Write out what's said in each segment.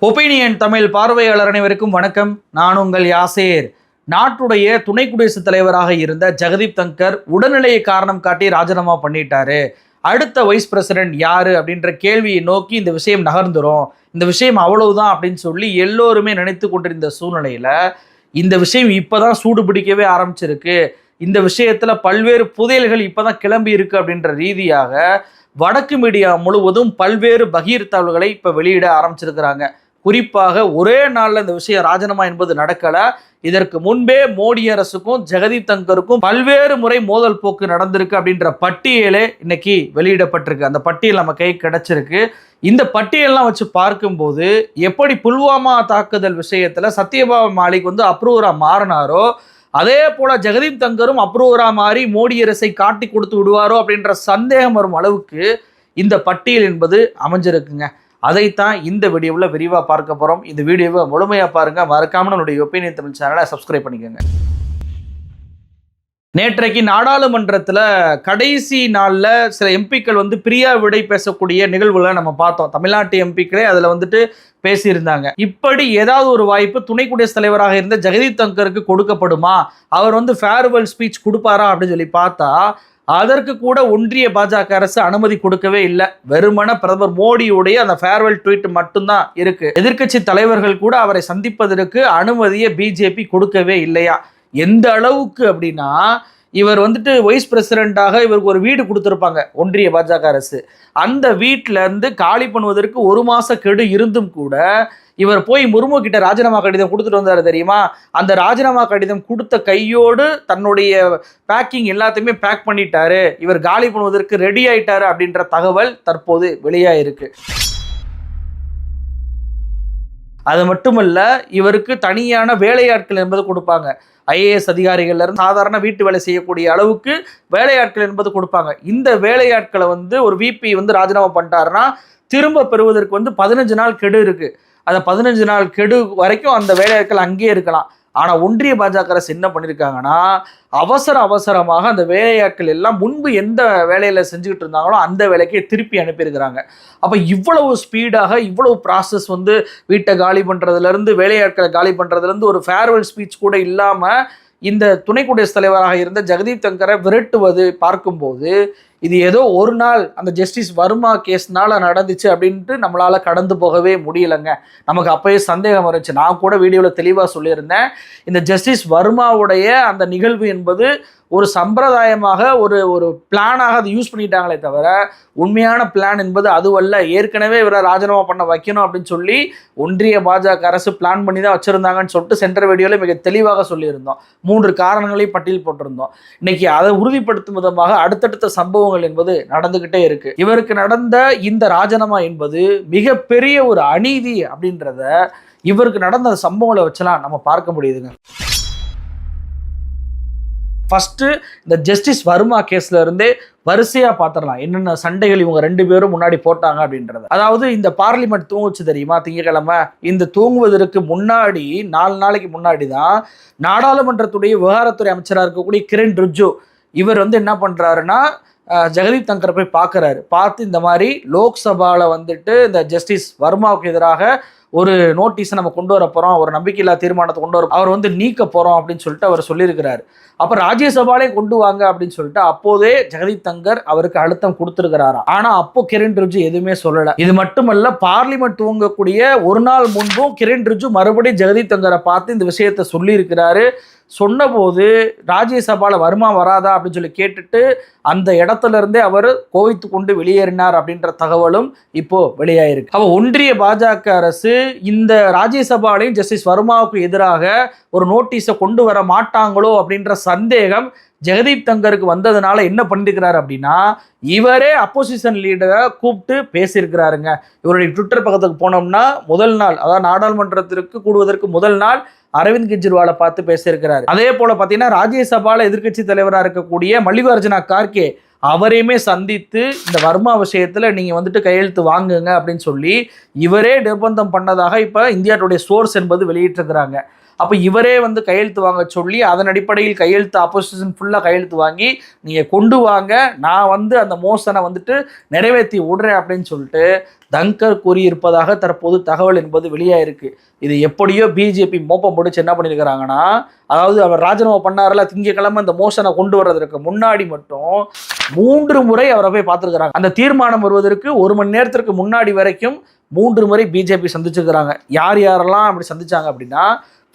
Opinion Tamil பார்வையாளர் அனைவருக்கும் வணக்கம். நான் உங்கள் யாசேர். நாட்டுடைய துணை குடியரசுத் தலைவராக இருந்த ஜெகதீப் தங்கர் உடல்நிலையை காரணம் காட்டி ராஜினாமா பண்ணிட்டாரு. அடுத்த வைஸ் பிரசிடென்ட் யாரு அப்படின்ற கேள்வியை நோக்கி இந்த விஷயம் நகர்ந்துரும். இந்த விஷயம் அவ்வளவுதான் அப்படின்னு சொல்லி எல்லோருமே நினைத்து கொண்டிருந்த சூழ்நிலையில இந்த விஷயம் இப்பதான் சூடு பிடிக்கவே ஆரம்பிச்சிருக்கு. இந்த விஷயத்துல பல்வேறு புதையல்கள் இப்பதான் கிளம்பி இருக்கு அப்படின்ற ரீதியாக வடக்கு மீடியா முழுவதும் பல்வேறு பகீர் தகவல்களை இப்ப வெளியிட ஆரம்பிச்சிருக்கிறாங்க. குறிப்பாக ஒரே நாளில் இந்த விஷயம் ராஜினாமா என்பது நடக்கலை. இதற்கு முன்பே மோடி அரசுக்கும் ஜெகதீப் தங்கருக்கும் பல்வேறு முறை மோதல் போக்கு நடந்திருக்கு அப்படின்ற பட்டியலே இன்னைக்கு வெளியிடப்பட்டிருக்கு. அந்த பட்டியல் நம்ம கை கிடைச்சிருக்கு. இந்த பட்டியல்லாம் வச்சு பார்க்கும்போது எப்படி புல்வாமா தாக்குதல் விஷயத்தில் சத்யபாபா மாலிக் வந்து அப்ரூவராக மாறினாரோ அதே போல ஜெகதீப் தங்கரும் அப்ரூவரா மாறி மோடி அரசை காட்டி கொடுத்து விடுவாரோ அப்படின்ற சந்தேகம் வரும் அளவுக்கு இந்த பட்டியல் என்பது அமைஞ்சிருக்குங்க. அதைத்தான் இந்த வீடியோவில் விரிவாக பார்க்க போகிறோம். இந்த வீடியோவை முழுமையாக பாருங்க. மறக்காமல் நம்மளுடைய ஒப்பீனியன் தமிழ் சேனலை சப்ஸ்கிரைப் பண்ணிக்கோங்க. நேற்றைக்கு நாடாளுமன்றத்தில் கடைசி நாளில் சில எம்பிக்கள் வந்து பிரியா விடை பேசக்கூடிய நிகழ்வுகளை நம்ம பார்த்தோம். தமிழ்நாட்டு எம்பிக்களே அதில் வந்துட்டு பேசியிருந்தாங்க. இப்படி ஏதாவது ஒரு வாய்ப்பு துணை குடியரசுத் தலைவராக இருந்த ஜெகதீப் தங்கருக்கு கொடுக்கப்படுமா? அவர் வந்து ஃபேர்வெல் ஸ்பீச் கொடுப்பாரா அப்படின்னு சொல்லி பார்த்தா அதற்கு கூட ஒன்றிய பாஜக அரசு அனுமதி கொடுக்கவே இல்லை. வெறுமன பிரதமர் மோடியுடைய அந்த ஃபேர்வெல் ட்வீட் மட்டும்தான் இருக்கு. எதிர்க்கட்சி தலைவர்கள் கூட அவரை சந்திப்பதற்கு அனுமதியை பிஜேபி கொடுக்கவே இல்லையா? எந்த அளவுக்கு அப்படின்னா இவர் வந்துட்டு வைஸ் பிரசிடெண்ட்டாக இவருக்கு ஒரு வீடு கொடுத்துருப்பாங்க ஒன்றிய பாஜக அரசு. அந்த வீட்டிலேருந்து காலி பண்ணுவதற்கு ஒரு மாத கெடு இருந்தும் கூட இவர் போய் முர்மு கிட்ட ராஜினாமா கடிதம் கொடுத்துட்டு வந்தாரு தெரியுமா? அந்த ராஜினாமா கடிதம் கொடுத்த கையோடு தன்னுடைய பேக்கிங் எல்லாத்தையுமே பேக் பண்ணிட்டாரு. இவர் காலி பண்ணுவதற்கு ரெடி ஆயிட்டாரு அப்படின்ற தகவல் தற்போது வெளியாயிருக்கு. அது மட்டுமல்ல இவருக்கு தனியான வேலையாட்கள் என்பது கொடுப்பாங்க. ஐஏஎஸ் அதிகாரிகள்லேருந்து சாதாரண வீட்டு வேலை செய்யக்கூடிய அளவுக்கு வேலையாட்கள் என்பது கொடுப்பாங்க. இந்த வேலையாட்களை வந்து ஒரு விபி வந்து ராஜினாமா பண்ணிட்டாருன்னா திரும்ப பெறுவதற்கு வந்து பதினஞ்சு நாள் கெடு இருக்குது அந்த பதினஞ்சு நாள் கெடு வரைக்கும் அந்த வேலையாட்கள் அங்கேயே இருக்கலாம். ஆனால் ஒன்றிய பாஜக அரசு என்ன பண்ணியிருக்காங்கன்னா அவசர அவசரமாக அந்த வேலையாட்கள் எல்லாம் முன்பு எந்த வேலையில் செஞ்சுக்கிட்டு இருந்தாங்களோ அந்த வேலைக்கே திருப்பி அனுப்பியிருக்கிறாங்க. அப்போ இவ்வளவு ஸ்பீடாக இவ்வளவு ப்ராசஸ் வந்து வீட்டை காலி பண்ணுறதுலேருந்து வேலையாட்களை காலி பண்ணுறதுலேருந்து ஒரு ஃபேர்வெல் ஸ்பீச் கூட இல்லாமல் இந்த துணை குடியரசுத் தலைவராக இருந்த ஜெகதீப் தங்கரை விரட்டுவது பார்க்கும்போது இது ஏதோ ஒரு நாள் அந்த ஜஸ்டிஸ் வர்மா கேஸ்னால நடந்துச்சு அப்படின்ட்டு நம்மளால் கடந்து போகவே முடியலைங்க. நமக்கு அப்பயே சந்தேகம் வந்துச்சு நான் கூட வீடியோவில் தெளிவாக சொல்லியிருந்தேன். இந்த ஜஸ்டிஸ் வர்மாவுடைய அந்த நிகழ்வு என்பது ஒரு சம்பிரதாயமாக ஒரு ஒரு பிளானாக அதை யூஸ் பண்ணிட்டாங்களே தவிர உண்மையான பிளான் என்பது அதுவல்ல. ஏற்கனவே இவரை ராஜினாமா பண்ண வைக்கணும் அப்படின்னு சொல்லி ஒன்றிய பாஜக அரசு பிளான் பண்ணி தான் வச்சுருந்தாங்கன்னு சொல்லிட்டு சென்டர் வீடியோவில் மிக தெளிவாக சொல்லியிருந்தோம். மூன்று காரணங்களையும் பட்டியல் போட்டிருந்தோம். இன்னைக்கு அதை உறுதிப்படுத்தும் விதமாக அடுத்தடுத்த சம்பவங்கள் என்பது நடந்துக்கிட்டே இருக்கு. இவருக்கு நடந்த இந்த ராஜினாமா என்பது மிகப்பெரிய ஒரு அநீதி அப்படின்றத இவருக்கு நடந்த அந்த சம்பவங்களை வச்செல்லாம் நம்ம பார்க்க முடியுதுங்க. ஃபஸ்ட்டு இந்த ஜஸ்டிஸ் வர்மா கேஸில் இருந்தே வரிசையாக பார்த்துடலாம். என்னென்ன சண்டைகள் இவங்க ரெண்டு பேரும் முன்னாடி போட்டாங்க அப்படின்றது. அதாவது இந்த பார்லிமெண்ட் தூங்குச்சு தெரியுமா? திங்கக்கிழமை. இந்த தூங்குவதற்கு முன்னாடி நாலு நாளைக்கு முன்னாடி தான் நாடாளுமன்றத்துடைய விவகாரத்துறை அமைச்சராக இருக்கக்கூடிய கிரண் ரிஜு இவர் வந்து என்ன பண்ணுறாருன்னா ஜெகதீப் தங்கரை போய் பார்க்குறாரு. பார்த்து இந்த மாதிரி லோக்சபாவில் வந்துட்டு இந்த ஜஸ்டிஸ் வர்மாவுக்கு எதிராக ஒரு நோட்டீஸை நம்ம கொண்டு வர போகிறோம் ஒரு நம்பிக்கையில்லா தீர்மானத்தை கொண்டு வர அவர் வந்து நீக்க போகிறோம் அப்படின்னு சொல்லிட்டு அவர் சொல்லியிருக்கிறார். அப்போ ராஜ்யசபாலே கொண்டு வாங்க அப்படின்னு சொல்லிட்டு அப்போதே ஜெகதீப் தங்கர் அவருக்கு அழுத்தம் கொடுத்துருக்கிறாரா ஆனால் அப்போ கிரண் ரிஜு எதுவுமே சொல்லலை. இது மட்டுமல்ல பார்லிமெண்ட் தூங்கக்கூடிய ஒரு நாள் முன்பும் கிரண் ரிஜு மறுபடியும் ஜெகதீப் தங்கரை பார்த்து இந்த விஷயத்தை சொல்லியிருக்கிறாரு. சொன்னபோது ராஜ்யசபாவில் வருமா வராதா அப்படின்னு சொல்லி கேட்டுட்டு அந்த இடத்துல இருந்தே அவர் கோவித்து கொண்டு வெளியேறினார் அப்படின்ற தகவலும் இப்போ வெளியாயிருக்கு. அப்போ ஒன்றிய பாஜக அரசு இந்த ராஜ்யசபாலையும் ஜஸ்டிஸ் வர்மாவுக்கு எதிராக ஒரு நோட்டீஸை கொண்டு வர மாட்டாங்களோ அப்படின்ற சந்தேகம் ஜெகதீப் தங்கருக்கு வந்ததுனால என்ன பண்ணிருக்கிறாரு அப்படின்னா இவரே அப்போசிஷன் லீடரை கூப்பிட்டு பேசியிருக்கிறாருங்க. இவருடைய ட்விட்டர் பக்கத்துக்கு போனோம்னா முதல் நாள் அதாவது நாடாளுமன்றத்திற்கு கூடுவதற்கு முதல் நாள் அரவிந்த் கெஜ்ரிவாலை பார்த்து பேசியிருக்கிறாரு. அதே போல பார்த்தீங்கன்னா ராஜ்யசபால எதிர்க்கட்சி தலைவராக இருக்கக்கூடிய மல்லிகார்ஜுனா கார்கே அவரையுமே சந்தித்து இந்த வர்மா விஷயத்தில் நீங்கள் வந்துட்டு கையெழுத்து வாங்குங்க அப்படின்னு சொல்லி இவரே நிர்பந்தம் பண்ணதாக இப்போ இந்தியா டுடே சோர்ஸ் என்பது வெளியிட்டிருக்கிறாங்க. அப்போ இவரே வந்து கையெழுத்து வாங்க சொல்லி அதன் அடிப்படையில் கையெழுத்து அப்போசிஷன் ஃபுல்லாக கையெழுத்து வாங்கி நீங்கள் கொண்டு வாங்க நான் வந்து அந்த மோசனை வந்துட்டு நிறைவேற்றி விடுறேன் அப்படின்னு சொல்லிட்டு தங்கர் கூறியிருப்பதாக தற்போது தகவல் என்பது வெளியாயிருக்கு. இது எப்படியோ பிஜேபி மோப்பம் முடிச்சு என்ன பண்ணியிருக்கிறாங்கன்னா அதாவது அவர் ராஜினாமா பண்ணார்ல திங்கக்கிழமை இந்த மோசனை கொண்டு வர்றதற்கு முன்னாடி மட்டும் மூன்று முறை அவரை போய் பார்த்துருக்குறாங்க. அந்த தீர்மானம் வருவதற்கு ஒரு மணி நேரத்திற்கு முன்னாடி வரைக்கும் மூன்று முறை பிஜேபி சந்திச்சிருக்கிறாங்க. யார் யாரெல்லாம் அப்படி சந்திச்சாங்க அப்படின்னா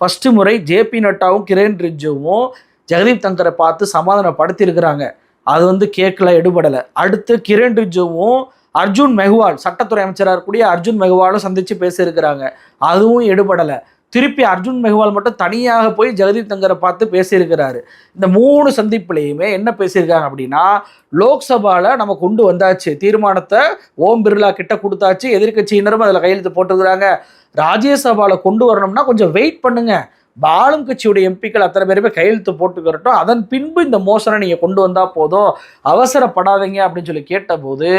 ஃபர்ஸ்ட் முறை ஜேபி நட்டாவும் கிரண் ரிஜுவும் ஜெகதீப் தங்கரை பார்த்து சமாதானப்படுத்தியிருக்கிறாங்க. அது வந்து கேட்கல எடுபடலை. அடுத்து கிரண் ரிஜுவும் அர்ஜுன் மெஹ்வால் சட்டத்துறை அமைச்சராக இருக்கக்கூடிய அர்ஜுன் மெஹ்வாலும் சந்தித்து பேசியிருக்கிறாங்க. அதுவும் எடுபடலை. திருப்பி அர்ஜுன் மெஹ்வால் மட்டும் தனியாக போய் ஜெகதீப் தங்கரை பார்த்து பேசியிருக்கிறாரு. இந்த மூணு சந்திப்புலையுமே என்ன பேசியிருக்காங்க அப்படின்னா லோக்சபாவில் நம்ம கொண்டு வந்தாச்சு தீர்மானத்தை ஓம் பிர்லா கிட்ட கொடுத்தாச்சு எதிர்க்கட்சியினரும் அதில் கையெழுத்து போட்டுக்கிறாங்க ராஜ்யசபாவில் கொண்டு வரணும்னா கொஞ்சம் வெயிட் பண்ணுங்க. ஆளும் கட்சியுடைய எம்பிக்கள் அத்தனை பேருமே கையெழுத்து போட்டுக்கிறட்டும். அதன் பின்பு இந்த மோசனை நீங்கள் கொண்டு வந்தால் போதும். அவசரப்படாதீங்க அப்படின்னு சொல்லி கேட்டபோது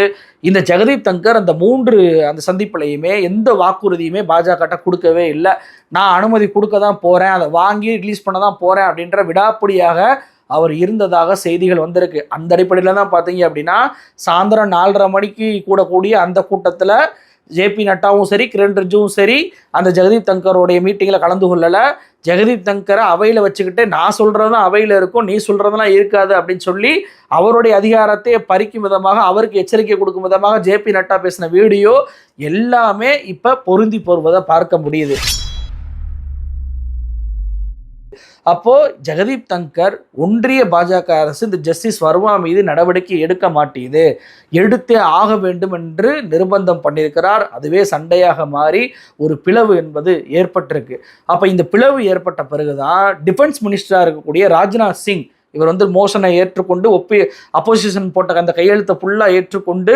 இந்த ஜெகதீப் தங்கர் அந்த மூன்று அந்த சந்திப்புலையுமே எந்த வாக்குறுதியுமே பாஜகட்ட கொடுக்கவே இல்லை. நான் அனுமதி கொடுக்க தான் போகிறேன் அதை வாங்கி ரிலீஸ் பண்ண தான் போகிறேன் அப்படின்ற விடாப்பிடியாக அவர் இருந்ததாக செய்திகள் வந்திருக்கு. அந்த அடிப்படையில் தான் பார்த்தீங்க அப்படின்னா சாயந்தரம் நாலரை மணிக்கு கூடக்கூடிய அந்த கூட்டத்தில் ஜேபி நட்டாவும் சரி கிரண் ரிஜுவும் சரி அந்த ஜெகதீப் தங்கருடைய மீட்டிங்கில் கலந்து கொள்ளலை. ஜெகதீப் தங்கரை அவையில் வச்சுக்கிட்டு நான் சொல்கிறதும் அவையில் இருக்கும் நீ சொல்கிறதெல்லாம் இருக்காது அப்படின்னு சொல்லி அவருடைய அதிகாரத்தை பறிக்கும் விதமாக அவருக்கு எச்சரிக்கை கொடுக்கும் விதமாக ஜேபி நட்டா பேசின வீடியோ எல்லாமே இப்போ பொருந்தி போர்வதை பார்க்க முடியுது. அப்போது ஜெகதீப் தங்கர் ஒன்றிய பாஜக அரசு இந்த ஜஸ்டிஸ் வர்மா மீது நடவடிக்கை எடுக்க மாட்டேது எடுத்தே ஆக வேண்டும் என்று நிர்பந்தம் பண்ணியிருக்கிறார். அதுவே சண்டையாக மாறி ஒரு பிளவு என்பது ஏற்பட்டிருக்கு. அப்போ இந்த பிளவு ஏற்பட்ட பிறகுதான் டிஃபென்ஸ் மினிஸ்டராக இருக்கக்கூடிய ராஜ்நாத் சிங் இவர் வந்து மோஷனை ஏற்றுக்கொண்டு ஒப்பி அப்போசிஷன் போட்ட அந்த கையெழுத்தை ஃபுல்லாக ஏற்றுக்கொண்டு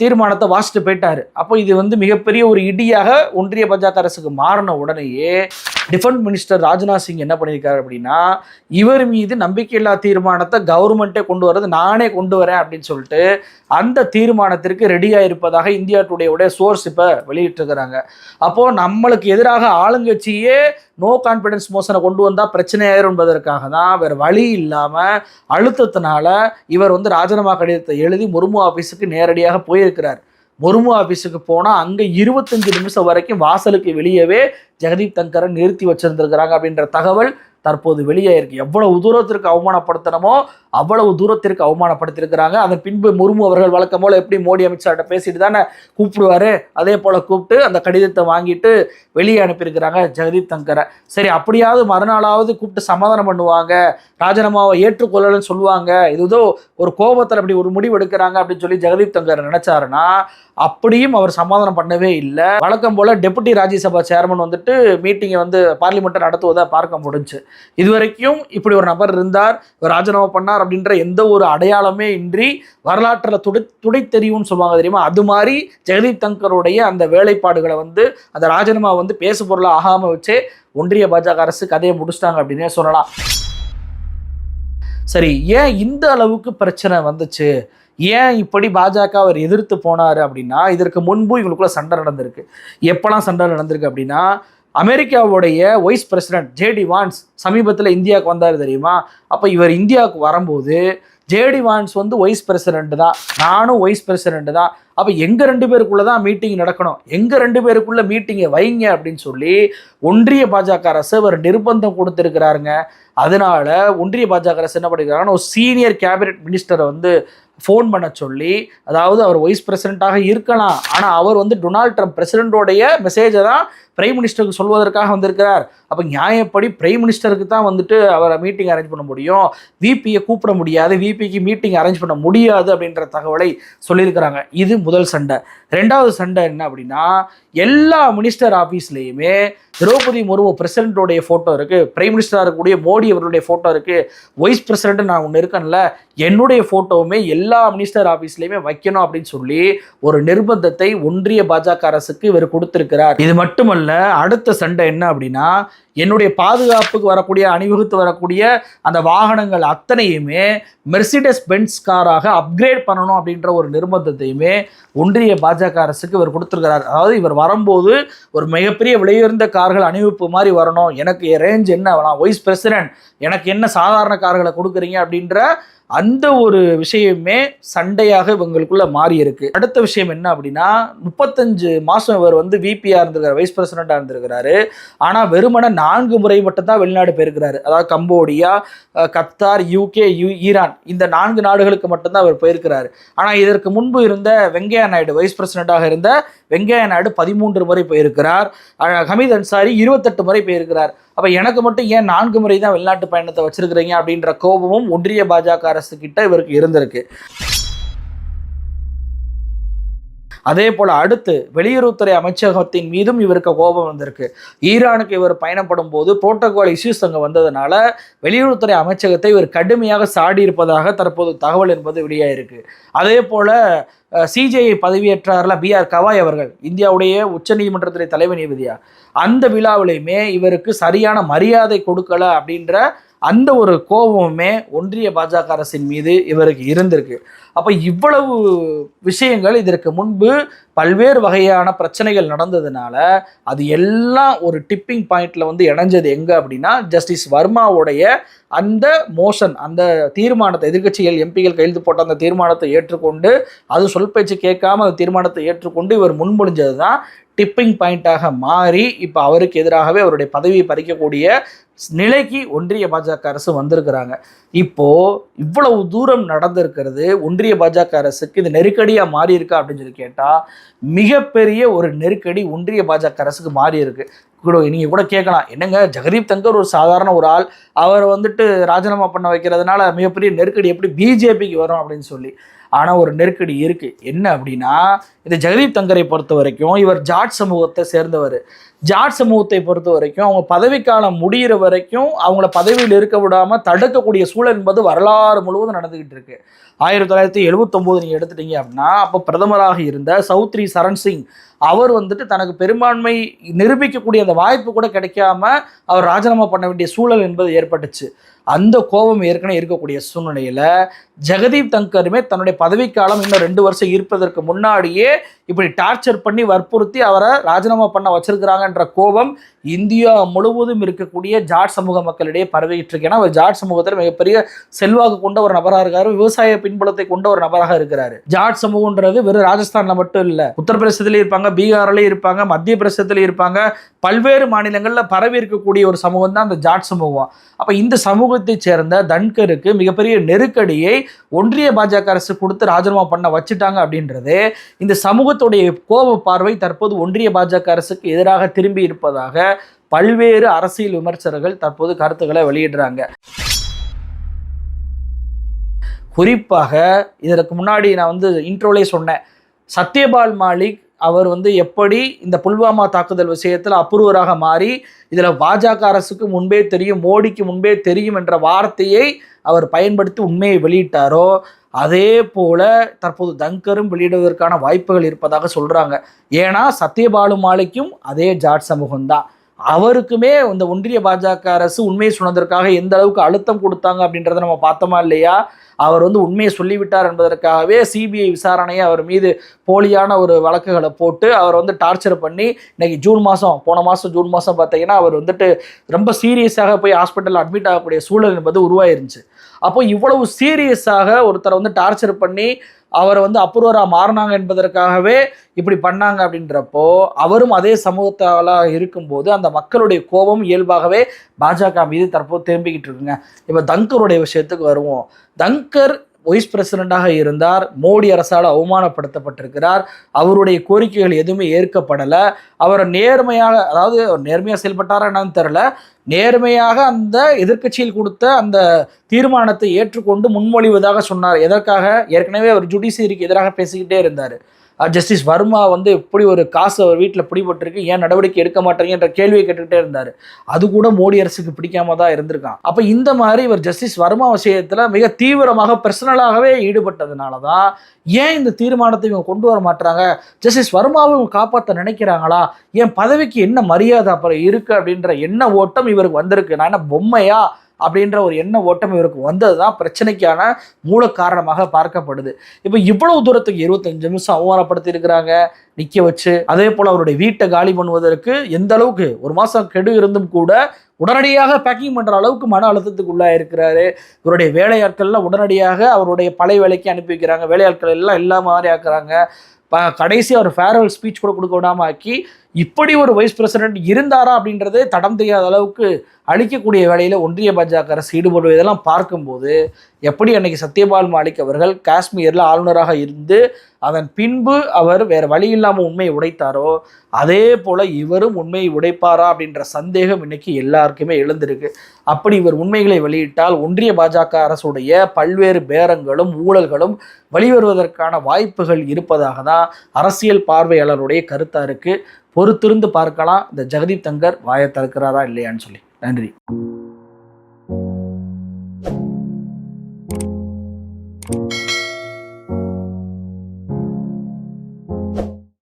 தீர்மானத்தை வாசிட்டு போயிட்டாரு. அப்போ இது வந்து மிகப்பெரிய ஒரு இடியாக ஒன்றிய பாஜக அரசுக்கு மாறின உடனேயே டிஃபென்ஸ் மினிஸ்டர் ராஜ்நாத் சிங் என்ன பண்ணியிருக்காரு அப்படின்னா இவர் மீது நம்பிக்கையில்லா தீர்மானத்தை கவர்மெண்ட்டே கொண்டு வர்றது நானே கொண்டு வரேன் அப்படின்னு சொல்லிட்டு அந்த தீர்மானத்திற்கு ரெடியாக இருப்பதாக இந்தியா டுடேவுடைய சோர்ஸ் இப்போ வெளியிட்டிருக்கிறாங்க. அப்போது நம்மளுக்கு எதிராக ஆளுங்கட்சியே நோ கான்ஃபிடன்ஸ் மோஷனை கொண்டு வந்தால் பிரச்சனையாயிரும் என்பதற்காக தான் வேறு வழி இல்லாமல் அழுத்தத்தினால இவர் வந்து ராஜினாமா கடிதத்தை எழுதி முர்மு ஆஃபீஸுக்கு நேரடியாக போயிருக்கிறார். முர்மு ஆஃபீஸுக்கு போனால் அங்கே இருபத்தஞ்சு நிமிஷம் வரைக்கும் வாசலுக்கு வெளியவே ஜெகதீப் தங்கரை நிறுத்தி வச்சிருந்திருக்கிறாங்க அப்படின்ற தகவல் தற்போது வெளியாயிருக்கு. எவ்வளவு தூரத்திற்கு அவமானப்படுத்தணுமோ அவ்வளவு தூரத்திற்கு அவமானப்படுத்தியிருக்கிறாங்க. அதன் பின்பு முர்மு அவர்கள் வழக்கம் போல எப்படி மோடி அமித்ஷாட்ட பேசிட்டு தானே கூப்பிடுவாரு? அதே போல கூப்பிட்டு அந்த கடிதத்தை வாங்கிட்டு வெளியே அனுப்பியிருக்கிறாங்க ஜெகதீப் தங்கரை. சரி அப்படியாவது மறுநாளாவது கூப்பிட்டு சமாதானம் பண்ணுவாங்க. ராஜினாமாவை ஏற்றுக்கொள்ளலன்னு சொல்லுவாங்க. இது ஏதோ ஒரு கோபத்தில் அப்படி ஒரு முடிவு எடுக்கிறாங்க அப்படின்னு சொல்லி ஜெகதீப் தங்கர் நினைச்சாருன்னா அப்படியும் அவர் சமாதானம் பண்ணவே இல்லை. வழக்கம் போல டெபுட்டி ராஜ்யசபா சேர்மன் வந்துட்டு மீட்டிங்கை வந்து பார்லிமெண்ட்டை நடத்துவதை பார்க்க முடிஞ்சு. இதுவரைக்கும் இப்படி ஒரு நபர் இருந்தார் ராஜினாமா பண்ணார் அப்படின்ற எந்த ஒரு அடையாளமே இன்றி வரலாற்றில் துடை துடை தெரியும்னு சொல்லுவாங்க தெரியுமா? அது மாதிரி ஜெகதீப் தங்கருடைய அந்த வேலைப்பாடுகளை வந்து அந்த ராஜினாமா வந்து பேசு பொருளாக ஆகாமல் வச்சே ஒன்றிய பாஜக அரசு கதையை முடிச்சிட்டாங்க அப்படின்னே சொல்லலாம். சரி ஏன் இந்த அளவுக்கு பிரச்சனை வந்துச்சு? ஏன் இப்படி பாஜக அவர் எதிர்த்து போனார் அப்படின்னா இதற்கு முன்பு இவங்களுக்குள்ள சண்டை நடந்திருக்கு. எப்போலாம் சண்டை நடந்திருக்கு அப்படின்னா அமெரிக்காவுடைய வைஸ் பிரசிடென்ட் ஜேடி வான்ஸ் சமீபத்தில் இந்தியாவுக்கு வந்தார் தெரியுமா? அப்போ இவர் இந்தியாவுக்கு வரும்போது ஜேடி வான்ஸ் வந்து வைஸ் பிரசிடென்ட் தான். நானும் வைஸ் பிரசிடென்ட் தான். அப்போ எங்கள் ரெண்டு பேருக்குள்ளே தான் மீட்டிங் நடக்கணும்? எங்கள் ரெண்டு பேருக்குள்ளே மீட்டிங்கை வைங்க அப்படின்னு சொல்லி ஒன்றிய பாஜக அரசு ஒரு நிர்பந்தம் கொடுத்துருக்கிறாருங்க. அதனால ஒன்றிய பாஜக அரசு என்ன பண்ணிருக்காங்கன்னா ஒரு சீனியர் கேபினெட் மினிஸ்டரை வந்து ஃபோன் பண்ண சொல்லி அதாவது அவர் வைஸ் பிரசிடெண்ட்டாக இருக்கலாம். ஆனால் அவர் வந்து டொனால்ட் ட்ரம்ப் பிரசிடென்ட்டோடைய மெசேஜை தான் பிரைம் மினிஸ்டருக்கு சொல்வதற்காக வந்திருக்கிறார். அப்போ நியாயப்படி பிரைம் மினிஸ்டருக்கு தான் வந்துட்டு அவரை மீட்டிங் அரேஞ்ச் பண்ண முடியும். விபியை கூப்பிட முடியாது. விபிக்கு மீட்டிங் அரேஞ்ச் பண்ண முடியாது அப்படின்ற தகவலை சொல்லியிருக்கிறாங்க. இது முதல் சண்டை. ரெண்டாவது சண்டை என்ன அப்படின்னா எல்லா மினிஸ்டர் ஆஃபீஸ்லேயுமே திரௌபதி முர்மு பிரசிடென்ட்டோடைய ஃபோட்டோ இருக்குது பிரைம் மினிஸ்டராக இருக்கக்கூடிய மோடி அவர்களுடைய ஃபோட்டோ இருக்குது வைஸ் பிரசிடென்ட் நான் ஒன்று இருக்கேன்ல என்னுடைய ஃபோட்டோவுமே எல்லா மினிஸ்டர் ஆஃபீஸ்லேயுமே வைக்கணும் அப்படின்னு சொல்லி ஒரு நிர்பந்தத்தை ஒன்றிய பாஜக அரசுக்கு இவர் கொடுத்திருக்கிறார். இது மட்டுமல்ல அடுத்த சண்டை என்ன அப்படின்னா என்னுடைய பாதுகாப்புக்கு வரக்கூடிய அணிவகுத்து வரக்கூடிய அந்த வாகனங்கள் அத்தனையுமே மெர்சிடஸ் பென்ஸ் காராக அப்கிரேட் பண்ணணும் அப்படின்ற ஒரு நிர்பந்தத்தையுமே ஒன்றிய பாஜக அரசுக்கு இவர் கொடுத்துருக்கிறார். அதாவது இவர் வரும்போது ஒரு மிகப்பெரிய விலையுயர்ந்த கார்கள் அணிவிப்பு மாதிரி வரணும். எனக்கு ரேஞ்ச் என்ன? நான் வைஸ் பிரசிடென்ட் எனக்கு என்ன சாதாரண கார்களை கொடுக்குறீங்க? அப்படின்ற அந்த ஒரு விஷயமே சண்டையாக இவங்களுக்குள்ள மாறி இருக்கு அடுத்த விஷயம் என்ன அப்படின்னா முப்பத்தஞ்சு மாசம் இவர் வந்து விபியா இருந்திருக்காரு வைஸ் பிரசிடென்டா இருந்திருக்கிறாரு. ஆனா வெறுமன நான்கு முறை மட்டும்தான் வெளிநாடு போயிருக்கிறாரு. அதாவது Cambodia Qatar UK U Iran. இந்த நான்கு நாடுகளுக்கு மட்டும்தான் அவர் போயிருக்கிறாரு. ஆனால் இதற்கு முன்பு இருந்த வெங்கையா நாயுடு வைஸ் பிரசிடண்டாக இருந்த வெங்கையா நாயுடு பதிமூன்று முறை போயிருக்கிறார். ஹமீத் அன்சாரி இருபத்தெட்டு முறை போயிருக்கிறார். அப்போ எனக்கு மட்டும் ஏன் நான்கு முறை தான் வெளிநாட்டு பயணத்தை வச்சிருக்கிறீங்க அப்படின்ற கோபமும் ஒன்றிய பாஜக அரசு கிட்ட இவருக்கு இருந்திருக்கு. அதே போல் அடுத்து வெளியுறவுத்துறை அமைச்சகத்தின் மீதும் இவருக்கு கோபம் வந்திருக்கு. ஈரானுக்கு இவர் பயணப்படும் போது புரோட்டோகால் இஷ்யூஸ் அங்கே வந்ததுனால வெளியுறவுத்துறை அமைச்சகத்தை இவர் கடுமையாக சாடி இருப்பதாக தற்போது தகவல் என்பது வெளியாயிருக்கு. அதே போல் சிஜேஐ பதவியேற்றார்ல பி ஆர் கவாய் அவர்கள் இந்தியாவுடைய உச்சநீதிமன்றத்துறை தலைமை நீதிபதியா? அந்த விழாவிலையுமே இவருக்கு சரியான மரியாதை கொடுக்கல அப்படின்ற அந்த ஒரு கோபமுமே ஒன்றிய பாஜக அரசின் மீது இவருக்கு இருந்திருக்கு. அப்போ இவ்வளவு விஷயங்கள் இதற்கு முன்பு பல்வேறு வகையான பிரச்சனைகள் நடந்ததுனால அது எல்லாம் ஒரு டிப்பிங் பாயிண்ட்ல வந்து இணைஞ்சது எங்க அப்படின்னா ஜஸ்டிஸ் வர்மாவுடைய அந்த மோஷன் அந்த தீர்மானத்தை எதிர்க்கட்சிகள் எம்பிகள் கையெழுத்து போட்ட அந்த தீர்மானத்தை ஏற்றுக்கொண்டு அது சொல் பேச்சு கேட்காம அந்த தீர்மானத்தை ஏற்றுக்கொண்டு இவர் முன்மொழிஞ்சது தான் டிப்பிங் பாயிண்டாக மாறி இப்போ அவருக்கு எதிராகவே அவருடைய பதவியை பறிக்கக்கூடிய நிலைக்கு ஒன்றிய பாஜக அரசு வந்திருக்கிறாங்க. இப்போ இவ்வளவு தூரம் நடந்திருக்கிறது ஒன்றிய பாஜக அரசுக்கு இது நெருக்கடியாக மாறி இருக்கா அப்படின்னு சொல்லி கேட்டால் மிகப்பெரிய ஒரு நெருக்கடி ஒன்றிய பாஜக அரசுக்கு மாறி இருக்கு. கூட நீங்கள் கூட கேட்கலாம். என்னங்க ஜெகதீப் தங்கர் ஒரு சாதாரண ஒரு ஆள். அவர் வந்துட்டு ராஜினாமா பண்ண வைக்கிறதுனால மிகப்பெரிய நெருக்கடி எப்படி பிஜேபிக்கு வரும் அப்படின்னு சொல்லி. ஆனால் ஒரு நெருக்கடி இருக்குது என்ன அப்படின்னா இந்த ஜெகதீப் தங்கரை பொறுத்த வரைக்கும் இவர் ஜாட் சமூகத்தை சேர்ந்தவர். ஜாட் சமூகத்தை பொறுத்த வரைக்கும் அவங்க பதவிக்காலம் முடிகிற வரைக்கும் அவங்கள பதவியில் இருக்க விடாமல் தடுக்கக்கூடிய சூழல் என்பது வரலாறு முழுவதும் நடந்துக்கிட்டு இருக்கு. ஆயிரத்தி தொள்ளாயிரத்தி எழுபத்தொம்போது நீங்கள் எடுத்துட்டீங்க அப்படின்னா அப்போ பிரதமராக இருந்த சௌத்ரி சரண் சிங் அவர் வந்துட்டு தனக்கு பெரும்பான்மை நிரூபிக்கக்கூடிய அந்த வாய்ப்பு கூட கிடைக்காம அவர் ராஜினாமா பண்ண வேண்டிய சூழல் என்பது ஏற்பட்டுச்சு. அந்த கோபம் ஏற்கனவே இருக்கக்கூடிய சூழ்நிலையில் ஜெகதீப் தங்கருமே தன்னுடைய பதவிக்காலம் இன்னும் ரெண்டு வருஷம் இருப்பதற்கு முன்னாடியே இப்படி டார்ச்சர் பண்ணி வற்புறுத்தி அவரை ராஜினாமா பண்ண வச்சிருக்கிறாங்கன்ற கோபம் இந்தியா முழுவதும் இருக்கக்கூடிய ஜாட் சமூக மக்களிடையே பரவிட்டு இருக்கு. ஏன்னா அவர் ஜாட் சமூகத்தில் மிகப்பெரிய செல்வாக்கு கொண்ட ஒரு நபராக இருக்காரு. விவசாய பின்புலத்தை கொண்ட ஒரு நபராக இருக்கிறாரு. ஜாட் சமூகன்றது வெறும் ராஜஸ்தான்ல மட்டும் இல்லை. உத்தரப்பிரதேசத்திலயும் இருப்பாங்க பீகார்லயும் இருப்பாங்க மத்திய பிரதேசத்திலயும் இருப்பாங்க. பல்வேறு மாநிலங்களில் பரவி இருக்கக்கூடிய ஒரு சமூகம் தான் அந்த ஜாட் சமூகம். அப்ப இந்த சமூகத்தை சேர்ந்த தன்கருக்கு மிகப்பெரிய நெருக்கடியை ஒன்றிய பாஜக அரசு கொடுத்து ராஜினாமா பண்ண வச்சுட்டாங்க அப்படின்றது இந்த சமூக சமூகத்துடைய கோப பார்வை தற்போது ஒன்றிய பாஜக அரசுக்கு எதிராக திரும்பி இருப்பதாக பல்வேறு அரசியல் விமர்சகர்கள் தற்போது கருத்துக்களை வெளியிடுறாங்க. குறிப்பாக இதற்கு முன்னாடி நான் வந்து இன்ட்ரோலே சொன்னேன். சத்யபால் மாலிக் அவர் வந்து எப்படி இந்த புல்வாமா தாக்குதல் விஷயத்தில் அப்ரூவராக மாறி இதில் பாஜக அரசுக்கு முன்பே தெரியும் மோடிக்கு முன்பே தெரியும் என்ற வார்த்தையை அவர் பயன்படுத்தி உண்மையை வெளியிட்டாரோ அதே போல தற்போது தங்கரும் வெளியிடுவதற்கான வாய்ப்புகள் இருப்பதாக சொல்றாங்க. ஏன்னா சத்யபாலு மாலிக்கும் அதே ஜாட் சமூகம் தான் அவருக்குமே இந்த ஒன்றிய பாஜக அரசு உண்மையை சொன்னதற்காக எந்த அளவுக்கு அழுத்தம் கொடுத்தாங்க அப்படின்றத நம்ம பார்த்தோமா இல்லையா? அவர் வந்து உண்மையை சொல்லிவிட்டார் என்பதற்காகவே சிபிஐ விசாரணையை அவர் மீது போலியான ஒரு வழக்குகளை போட்டு அவர் வந்து டார்ச்சர் பண்ணி இன்னைக்கு ஜூன் மாதம் போன மாதம் ஜூன் மாதம் பார்த்தீங்கன்னா அவர் வந்துட்டு ரொம்ப சீரியஸாக போய் ஹாஸ்பிட்டலில் அட்மிட் ஆகக்கூடிய சூழல் என்பது உருவாயிருந்துச்சு. அப்போ இவ்வளவு சீரியஸாக ஒருத்தரை வந்து டார்ச்சர் பண்ணி அவரை வந்து அப்ரூவராக மாறினாங்க என்பதற்காகவே இப்படி பண்ணாங்க அப்படின்றப்போ அவரும் அதே சமூகத்தாலாக இருக்கும்போது அந்த மக்களுடைய கோபம் இயல்பாகவே பாஜக மீது தற்போது திரும்பிக்கிட்டு இருக்குங்க. இப்போ தங்கருடைய விஷயத்துக்கு வருவோம். தங்கர் வைஸ் பிரசிடெண்ட்டாக இருந்தார். மோடி அரசால் அவமானப்படுத்தப்பட்டிருக்கிறார். அவருடைய கோரிக்கைகள் எதுவுமே ஏற்கப்படலை. அவர் நேர்மையாக அதாவது நேர்மையாக செயல்பட்டாரா என்னன்னு தெரில நேர்மையாக அந்த எதிர்க்கட்சியில் கொடுத்த அந்த தீர்மானத்தை ஏற்றுக்கொண்டு முன்மொழிவதாக சொன்னார். எதற்காக? ஏற்கனவே அவர் ஜுடிஷியரிக்கு எதிராக பேசிக்கிட்டே இருந்தார். ஜஸ்டிஸ் வர்மா வந்து எப்படி ஒரு காசு அவர் வீட்டில் பிடிபட்டிருக்கு? ஏன் நடவடிக்கை எடுக்க மாட்டேங்கிற கேள்வியை கேட்டுக்கிட்டே இருந்தார். அது கூட மோடி அரசுக்கு பிடிக்காம தான் இருந்திருக்கான். அப்போ இந்த மாதிரி இவர் ஜஸ்டிஸ் வர்மா விஷயத்தில் மிக தீவிரமாக பர்சனலாகவே ஈடுபட்டதுனால தான் ஏன் இந்த தீர்மானத்தை இவங்க கொண்டு வர மாட்டாங்க ஜஸ்டிஸ் வர்மாவை இவங்க காப்பாற்ற நினைக்கிறாங்களா? என் பதவிக்கு என்ன மரியாதை அப்புறம் இருக்குது அப்படின்ற எண்ண ஓட்டம் இவருக்கு வந்திருக்கு. நான் என்ன பொம்மையா? அப்படின்ற ஒரு எண்ண ஓட்டம் இவருக்கு வந்தது தான் பிரச்சனைக்கான மூல காரணமாக பார்க்கப்படுது. இப்போ இவ்வளவு தூரத்துக்கு இருபத்தஞ்சு நிமிஷம் அவமானப்படுத்தி இருக்கிறாங்க நிற்க வச்சு அதே போல் அவருடைய வீட்டை காலி பண்ணுவதற்கு எந்த அளவுக்கு ஒரு மாதம் கெடு இருந்தும் கூட உடனடியாக பேக்கிங் பண்ணுற அளவுக்கு மன அழுத்தத்துக்கு உள்ளாக இருக்கிறாரு இவருடைய வேலையாட்கள்லாம் உடனடியாக அவருடைய பழைய வேலைக்கு அனுப்பி வைக்கிறாங்க. வேலையாட்கள் எல்லாம் எல்லா மாதிரி ஆக்குறாங்க ப கடைசி அவர் ஃபேர்வெல் ஸ்பீச் கூட கொடுக்க விடாம ஆக்கி இப்படி ஒரு வைஸ் பிரசிடென்ட் இருந்தாரா அப்படின்றதே தடம் தெரியாத அளவுக்கு அழிக்கக்கூடிய வேலையில் ஒன்றிய பாஜக அரசு ஈடுபடுவதெல்லாம் பார்க்கும்போது எப்படி அன்னைக்கு சத்யபால் மாலிக் அவர்கள் காஷ்மீரில் ஆளுநராக இருந்து அதன் பின்பு அவர் வேறு வழி இல்லாமல் உண்மையை உடைத்தாரோ அதே போல் இவரும் உண்மையை உடைப்பாரா அப்படின்ற சந்தேகம் இன்னைக்கு எல்லாருக்குமே எழுந்திருக்கு. அப்படி இவர் உண்மைகளை வெளியிட்டால் ஒன்றிய பாஜக அரசுடைய பல்வேறு பேரங்களும் ஊழல்களும் வெளிவருவதற்கான வாய்ப்புகள் இருப்பதாக தான் அரசியல் பார்வையாளருடைய கருத்தாக இருக்குது பொறுத்திருந்து பார்க்கலாம். இந்த ஜெகதீப் தங்கர் வாயை திறக்கிறாரா இல்லையான்னு சொல்லி. நன்றி.